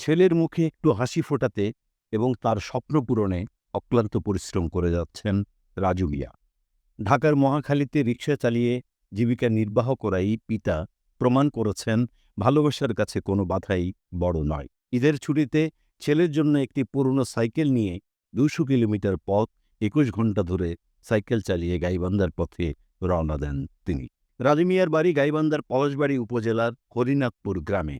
ছেলের মুখে একটু হাসি ফোটাতে এবং তার স্বপ্ন পূরণে অক্লান্ত পরিশ্রম করে যাচ্ছেন রাজু মিয়া। ঢাকার মহাখালীতে রিক্সা চালিয়ে জীবিকা নির্বাহ করাই পিতা প্রমাণ করেছেন, ভালোবাসার কাছে কোনো বাধাই বড় নয়। ঈদের ছুটিতে ছেলের জন্য একটি পুরনো সাইকেল নিয়ে দুশো কিলোমিটার পথ একুশ ঘণ্টা ধরে সাইকেল চালিয়ে গাইবান্ধার পথে রওনা দেন তিনি। রাজু মিয়ার বাড়ি গাইবান্ধার পলাশবাড়ি উপজেলার হরিনাথপুর গ্রামে।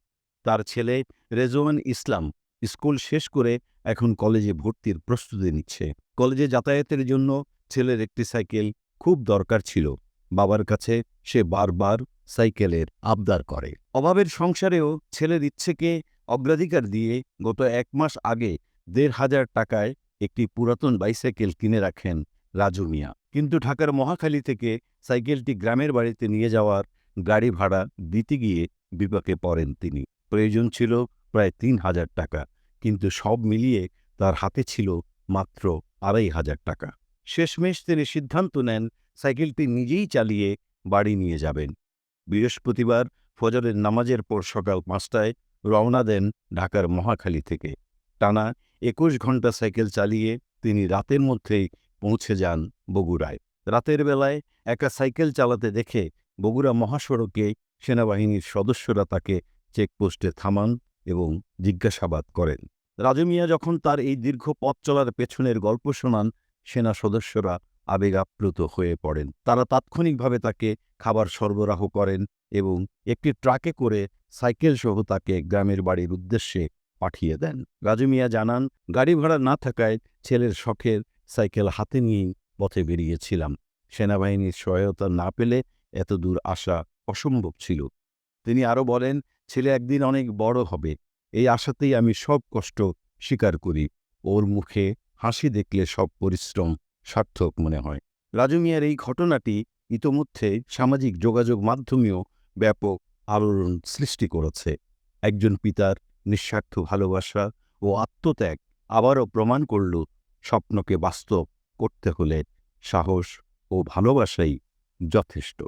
তার ছেলে রেজওয়ান ইসলাম স্কুল শেষ করে এখন কলেজে ভর্তির প্রস্তুতি নিচ্ছে। কলেজে যাতায়াতের জন্য ছেলের একটি সাইকেল খুব দরকার ছিল। বাবার কাছে সে বারবার সাইকেলের আবদার করে। অভাবের সংসারেও ছেলের ইচ্ছেকে অগ্রাধিকার দিয়ে গত এক মাস আগে দেড় হাজার টাকায় একটি পুরাতন বাইসাইকেল কিনে রাখেন রাজু মিয়া। কিন্তু ঢাকার মহাখালী থেকে সাইকেলটি গ্রামের বাড়িতে নিয়ে যাওয়ার গাড়ি ভাড়া দিতে গিয়ে বিপাকে পড়েন তিনি। প্রয়োজন ছিল প্রায় তিন হাজার টাকা, কিন্তু সব মিলিয়ে তার হাতে ছিল মাত্র আড়াই হাজার টাকা। শেষমেশ তিনি সিদ্ধান্ত নেন সাইকেলটি নিজেই চালিয়ে বাড়ি নিয়ে যাবেন। বৃহস্পতিবার ফজরের নামাজের পর সকাল পাঁচটায় রওনা দেন ঢাকার মহাখালী থেকে। টানা একুশ ঘণ্টা সাইকেল চালিয়ে তিনি রাতের মধ্যেই পৌঁছে যান বগুড়ায়। রাতের বেলায় একা সাইকেল চালাতে দেখে বগুড়া মহাসড়কে সেনাবাহিনীর সদস্যরা তাকে চেকপোস্টে থামান এবং জিজ্ঞাসাবাদ করেন। রাজু মিয়া যখন তার এই দীর্ঘ পথ চলার পেছনের গল্প শোনান, সেনা সদস্যরা আবেগাপ্লুত হয়ে পড়েন। তারা তাৎক্ষণিকভাবে তাকে খাবার সরবরাহ করেন এবং একটি ট্রাকে করে সাইকেল সহ তাকে গ্রামের বাড়ির উদ্দেশ্যে পাঠিয়ে দেন। রাজু মিয়া জানান, গাড়ি ভাড়া না থাকায় ছেলের শখের সাইকেল হাতে নিয়েই পথে বেরিয়েছিলাম। সেনাবাহিনীর সহায়তা না পেলে এত দূর আসা অসম্ভব ছিল। তিনি আরও বলেন ছেলে একদিন অনেক বড় হবে। এই আশাতেই আমি সব কষ্ট স্বীকার করি। ওর মুখে হাসি দেখলে সব পরিশ্রম সার্থক মনে হয়। রাজু মিয়ার এই ঘটনাটি ইতোমধ্যে সামাজিক যোগাযোগ মাধ্যমেও ব্যাপক আলোড়ন সৃষ্টি করেছে। একজন পিতার নিঃস্বার্থ ভালোবাসা ও আত্মত্যাগ আবারও প্রমাণ করল স্বপ্নকে বাস্তব করতে হলে সাহস ও ভালোবাসাই যথেষ্ট।